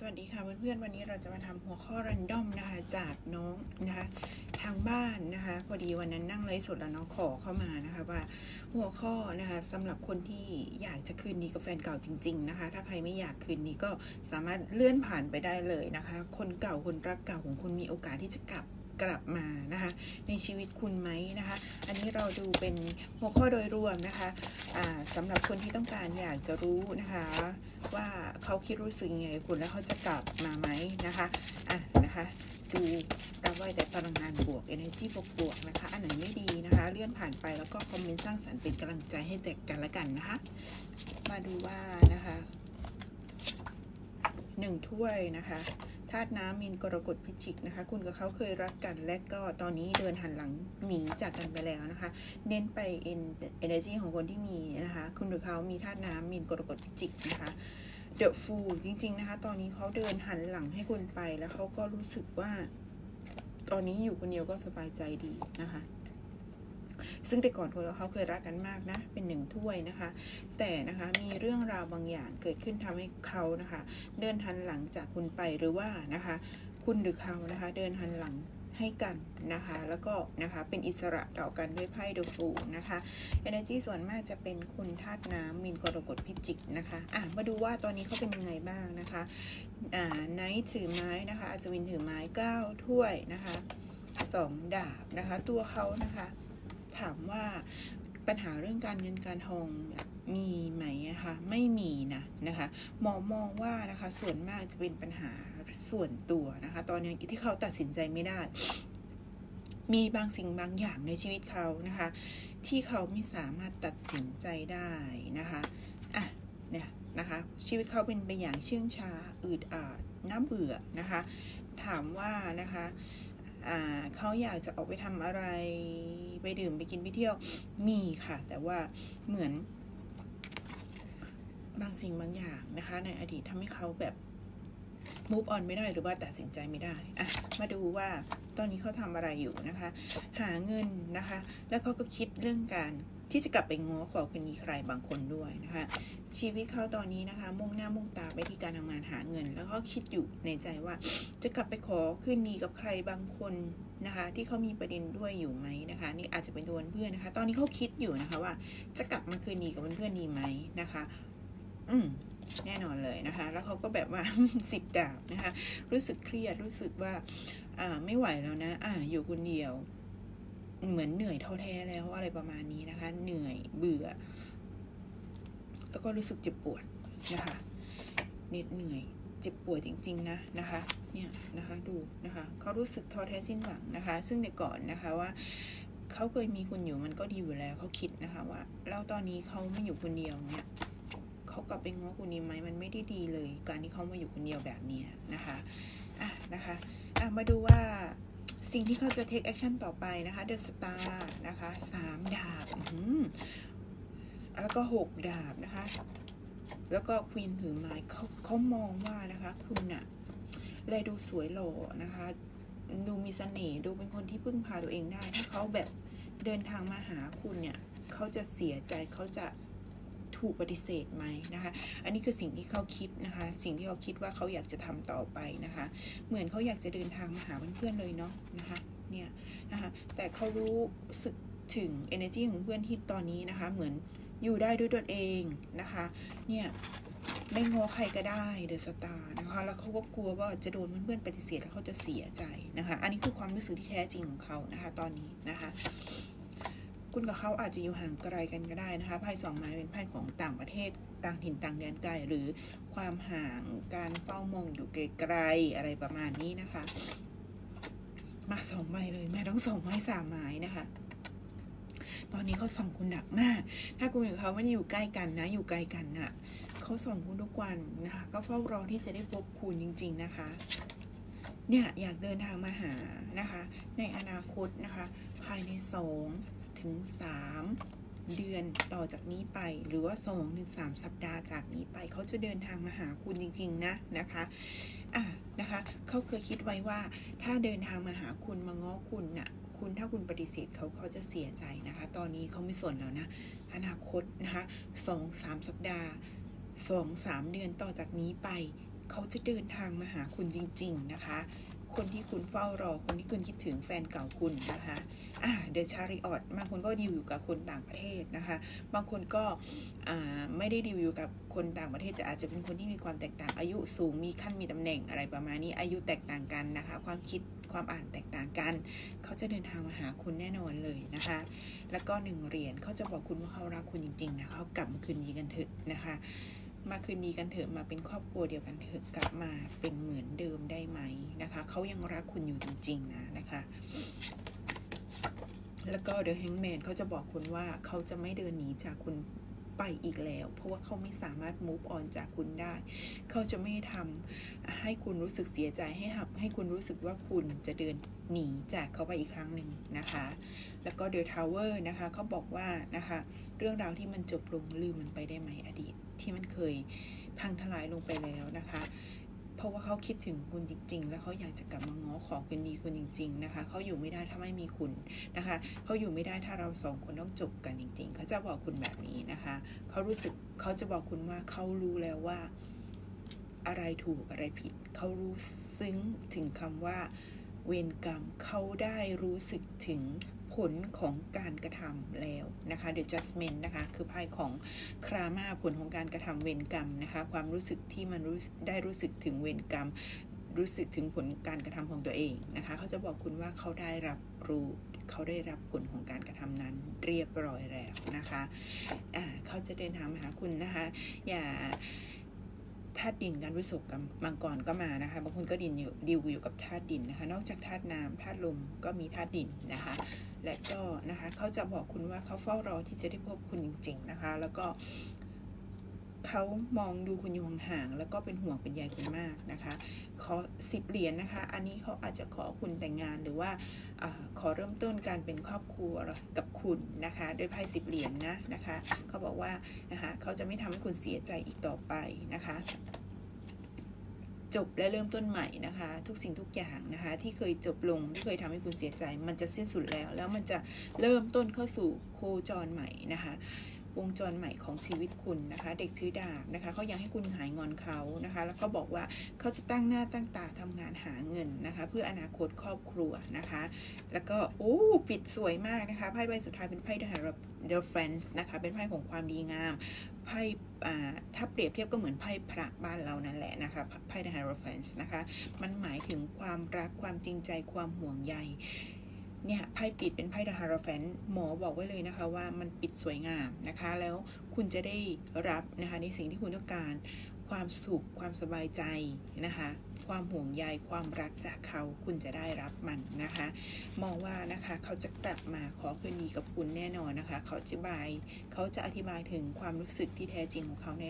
สวัสดีค่ะเพื่อนๆวันนี้เราจะมาทำหัวข้อรันดอมนะคะจากน้องนะคะทางบ้านนะคะพอดีวันนั้นนั่งไลฟ์สดแล้วน้องขอเข้ามานะคะว่าหัวข้อนะคะสำหรับคนที่อยากจะคืนดีกับแฟนเก่าจริง ๆนะคะ ถ้าใครไม่อยากคืนดีก็สามารถเลื่อนผ่านไปได้เลยนะคะ คนเก่าคนรักเก่าของคุณมีโอกาสที่จะกลับกลับมานะคะในชีวิตคุณไหมนะคะ อันนี้เราดูเป็นหัวข้อโดยรวมนะคะะสำหรับคนที่ต้องการอยากจะรู้นะคะ ว่าเขาคิดรู้สึกยังไงคุณแล้วเขาจะกลับมาไหมนะคะอะนะคะ ดูรับไว้แต่พลังงานบวก energy บวกบวกนะคะ อันไหนไม่ดีนะคะ เลื่อนผ่านไปแล้วก็คอมเมนต์สร้างสรรค์เป็นกำลังใจให้แตกกันละกันนะคะ มาดูว่านะคะหนึ่งถ้วยนะคะ ธาตุน้ำมินกรกฎพิจิกนะคะ คุณกับเขาเคยรักกันและก็ตอนนี้เดินหันหลังหนีจากกันไปแล้วนะคะ เน้นไปเอ็นเนอร์จีของคนที่มีนะคะ คุณหรือเขามีธาตุน้ำมินกรกฎพิจิกนะคะเดอะฟูจริง ๆนะคะ ตอนนี้เขาเดินหันหลังให้คุณไปแล้วเขาก็รู้สึกว่า ตอนนี้อยู่คนเดียวก็สบายใจดีนะคะ ซึ่งแต่ก่อนคนเขาเคยรักกันมากนะเป็นหนึ่งถ้วยนะคะ แต่นะคะมีเรื่องราวบางอย่างเกิดขึ้นทำให้เขานะคะ เดินหันหลังจากคุณไปหรือว่านะคะ คุณหรือเขานะคะเดินหันหลังให้กันนะคะ แล้วก็นะคะเป็นอิสระต่อกันด้วยไพ่ดูฟูนะคะ energy ส่วนมากจะเป็นคุณธาตุน้ำมินกรกฎพิจิกนะคะอะมาดูว่าตอนนี้เขาเป็นยังไงบ้างนะคะอ่าไนท์ถือไม้นะคะอาจวินถือไม้9ถ้วยนะคะสองดาบนะคะ ตัวเขานะคะ ถามว่าปัญหาเรื่องการเงินการทองมีไหมนะคะไม่มีนะนะคะมองมองว่านะคะส่วนมากจะเป็นปัญหาส่วนตัวนะคะ ตอนนี้ที่เขาตัดสินใจไม่ได้ มีบางสิ่งบางอย่างในชีวิตเขานะคะ ที่เขาไม่สามารถตัดสินใจได้นะคะอะเนี่ยนะคะชีวิตเขาเป็นไปอย่างเชื่องช้าอืดอาดน่าเบื่อนะคะ ถามว่านะคะเขาอยากจะออกไปทำอะไร ไปดื่มไปกินไปเที่ยวมีค่ะ แต่ว่าเหมือน บางสิ่งบางอย่างนะคะ ในอดีตทำให้เขาแบบ move on ไม่ได้หรือว่าตัดสินใจไม่ได้อะมาดูว่าตอนนี้เขาทำอะไรอยู่นะคะ หาเงินนะคะ แล้วเขาก็คิดเรื่องการที่จะกลับไปง้อขอคืนดีใครบางคนด้วยนะคะ ชีวิตเขาตอนนี้นะคะ มุ่งหน้ามุ่งตาไปที่การทำงานหาเงิน แล้วก็คิดอยู่ในใจว่า จะกลับไปขอคืนดีกับใครบางคน นะคะ ที่เขามีประเด็นด้วยอยู่ไหมนะคะ นี่อาจจะเป็นตัวเพื่อนนะคะ ตอนนี้เขาคิดอยู่นะคะว่า จะกลับมาคืนดีกับเพื่อนดีไหมนะคะ อืมแน่นอนเลยนะคะ แล้วเขาก็แบบว่าสิบดาบนะคะ รู้สึกเครียดรู้สึกว่า อ่าไม่ไหวแล้วนะ อ่า อยู่คนเดียว เหมือนเหนื่อยท้อแท้แล้วอะไรประมาณนี้นะคะ เหนื่อยเบื่อ แล้วก็รู้สึกเจ็บปวดนะคะเหน็ดเหนื่อย เจ็บปวดจริง ๆ นะนะคะเนี่ยนะคะดูนะคะเขารู้สึกท้อแท้สิ้นหวังนะคะ ซึ่งในก่อนนะคะว่าเขาเคยมีคุณอยู่มันก็ดีอยู่แล้วเขาคิดนะคะว่าแล้วตอนนี้เขาไม่อยู่คนเดียวเนี่ยเขากลับไปง้อคุณดีไหมมันไม่ได้ดีเลย การที่เขามาอยู่คนเดียวแบบนี้นะคะอะนะคะอะมาดูว่าสิ่งที่เขาจะ take action ต่อไปนะคะ the star นะคะสามดาบแล้วก็หกดาบนะคะ แล้วก็ควีนถือไม้เขาเขามองว่านะคะคุณน่ะแลดูสวยหล่อนะคะ ดูมีเสน่ห์ดูเป็นคนที่พึ่งพาตัวเองได้ ถ้าเขาแบบเดินทางมาหาคุณเนี่ยเขาจะเสียใจเขาจะถูกปฏิเสธไหมนะคะ อันนี้คือสิ่งที่เขาคิดนะคะ สิ่งที่เขาคิดว่าเขาอยากจะทำต่อไปนะคะ เหมือนเขาอยากจะเดินทางมาหาเพื่อนๆเลยเนาะนะคะ เนี่ยนะคะ แต่เขารู้สึกถึง energy ของเพื่อนที่ตอนนี้นะคะ เหมือน อยู่ได้ด้วยตนเองนะคะ เนี่ยไม่งอใครก็ได้เดอะสตาร์นะคะ แล้วเขาก็กลัวว่าจะโดนเพื่อนๆปฏิเสธแล้วเขาจะเสียใจนะคะ อันนี้คือความรู้สึกที่แท้จริงของเขานะคะ ตอนนี้นะคะ คุณกับเขาอาจจะอยู่ห่างไกลกันก็ได้นะคะไพ่สองไม้เป็นไพ่ของต่างประเทศต่างถิ่นต่างแดนไกลหรือความห่างการเฝ้ามองอยู่ไกลๆอะไรประมาณนี้นะคะ มาสองใบเลยแม่ต้องสองไม้สามไม้นะคะ ตอนนี้เขาส่องคุณหนักมาก ถ้าคุณกับเขาไม่ได้อยู่ใกล้กันนะ อยู่ไกลกันนะ่ะเขาส่องคุณทุกวันนะคะก็เฝ้ารอที่จะได้พบคุณจริง ๆนะคะ เนี่ยอยากเดินทางมาหานะคะ ในอนาคตนะคะ ภายในสองถึง3เดือนต่อจากนี้ไปหรือว่า2ถึง3สัปดาห์จากนี้ไป เขาจะเดินทางมาหาคุณจริง ๆ นะนะคะอะนะคะเขาเคยคิดไว้ว่าถ้าเดินทางมาหาคุณมาง้อคุณนะ่ะ คุณถ้าคุณปฏิเสธเขาเขาจะเสียใจนะคะ ตอนนี้เขาไม่สนแล้วนะ อนาคตนะคะสองสามสัปดาห์สองสามเดือนต่อจากนี้ไป เขาจะเดินทางมาหาคุณจริง ๆ นะคะ คนที่คุณเฝ้ารอ คนที่คุณคิดถึงแฟนเก่าคุณนะคะอ่าเดอะชาริออตบางคนก็ดีลอยู่กับคนต่างประเทศนะคะ บางคนก็อ่าไม่ได้ดีลอยู่กับคนต่างประเทศแต่อาจจะเป็นคนที่มีความแตกต่างอายุสูงมีขั้นมีตำแหน่งอะไรประมาณนี้อายุแตกต่างกันนะคะ ความคิด ความอ่านแตกต่างกัน เขาจะเดินทางมาหาคุณแน่นอนเลยนะคะ แล้วก็หนึ่งเหรียญเขาจะบอกคุณว่าเขารักคุณจริงๆนะเขากลับมาคืนดีกันเถอะนะคะมาคืนดีกันเถอะมาเป็นครอบครัวเดียวกันเถอะกลับมาเป็นเหมือนเดิมได้ไหมนะคะเขายังรักคุณอยู่จริง ๆ นะนะคะ แล้วก็เดอะแฮงแมนเขาจะบอกคุณว่าเขาจะไม่เดินหนีจากคุณ ไปอีกแล้ว เพราะว่าเขาไม่สามารถ move on จากคุณได้ เขาจะไม่ทำให้คุณรู้สึกเสียใจให้ับให้คุณรู้สึกว่าคุณจะเดินหนีจากเขาไปอีกครั้งหนึ่งนะคะ แล้วก็เดอะทาวเวอร์นะคะเขาบอกว่านะคะ เรื่องราวที่มันจบลงลืมมันไปได้ไหมอดีต ที่มันเคยพังทลายลงไปแล้วนะคะ เพราะว่าเขาคิดถึงคุณจริง ๆ แล้วเขาอยากจะกลับมาง้อขอคืนดีคุณจริง ๆ นะคะเขาอยู่ไม่ได้ถ้าไม่มีคุณนะคะเขาอยู่ไม่ได้ถ้าเราสองคนต้องจบกันจริง ๆเขาจะบอกคุณแบบนี้นะคะเขารู้สึกเขาจะบอกคุณว่าเขารู้แล้วว่าอะไรถูกอะไรผิด เขารู้ซึ้งถึงคำว่าเวรกรรมเขาได้รู้สึกถึง ผลของการกระทำแล้วนะคะ The Judgment นะคะ คือไพ่ของครามาผลของการกระทำเวรกรรมนะคะ ความรู้สึกที่มันรู้ได้รู้สึกถึงเวรกรรม รู้สึกถึงผลการกระทำของตัวเองนะคะ เขาจะบอกคุณว่าเขาได้รับรู้เขาได้รับผลของการกระทำนั้นเรียบร้อยแล้วนะคะอ่าเขาจะเดินทางมาหาคุณนะคะ อย่า ธาตุดินการวิศวกับมังกรก็มานะคะบางคนก็ดินอยู่ดิวอยู่กับธาตุดินนะคะ นอกจากธาตุน้ำธาตุลมก็มีธาตุดินนะคะ และก็นะคะเขาจะบอกคุณว่าเขาเฝ้ารอที่จะได้พบคุณจริง ๆนะคะ แล้วก็ เขามองดูคุณอยู่ห่างๆแล้วก็เป็นห่วงเป็นใยคุณมากนะคะขอสิบเหรียญนะคะ อันนี้เขาอาจจะขอคุณแต่งงานหรือว่าอขอเริ่มต้นการเป็นครอบครัวกับคุณนะคะโดยไพ่สิบเหรียญนะนะคะเขาบอกว่านะคะเขาจะไม่ทำให้คุณเสียใจอีกต่อไปนะคะจบและเริ่มต้นใหม่นะคะ ทุกสิ่งทุกอย่างนะคะ ที่เคยจบลงที่เคยทำให้คุณเสียใจ มันจะสิ้นสุดแล้ว แล้วมันจะเริ่มต้นเข้าสู่โคจรใหม่นะคะ วงจรใหม่ของชีวิตคุณนะคะ เด็กถือดาบนะคะเขาอยากให้คุณหายงอนเขานะคะ แล้วเขาบอกว่าเขาจะตั้งหน้าตั้งตาทำงานหาเงินนะคะ เพื่ออนาคตครอบครัวนะคะ แล้วก็โอ้ปิดสวยมากนะคะไพ่ใบสุดท้ายเป็นไพ่ The Hierophant The Friends นะคะเป็นไพ่ของความดีงามไพ่ถ้าเปรียบเทียบก็เหมือนไพ่พระบ้านเรานั่นแหละนะคะไพ่ The Hierophant นะคะมันหมายถึงความรักความจริงใจความห่วงใย เนี่ยไพ่ปิดเป็นไพ่ดาฮาราแฟนหมอบอกไว้เลยนะคะว่ามันปิดสวยงามนะคะ แล้วคุณจะได้รับนะคะในสิ่งที่คุณต้องการ ความสุข ความสบายใจนะคะ ความห่วงใย ความรักจากเขา คุณจะได้รับมันนะคะ มองว่านะคะเขาจะกลับมาขอคืนดีกับคุณแน่นอนนะคะ เขาจะบาย เขาจะอธิบายถึงความรู้สึกที่แท้จริงของเขาใน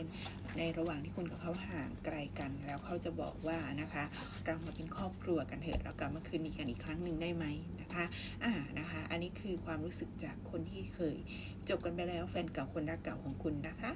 ในระหว่างที่คุณกับเขาห่างไกลกัน แล้วเขาจะบอกว่านะคะ เรามาเป็นครอบครัวกันเถอะเรากลับมาคืนดีกันอีกครั้งหนึ่งได้ไหมนะคะอ่านะคะ อันนี้คือความรู้สึกจากคนที่เคย จบกันไปแล้วแฟนเก่าคนรักเก่าของคุณนะคะ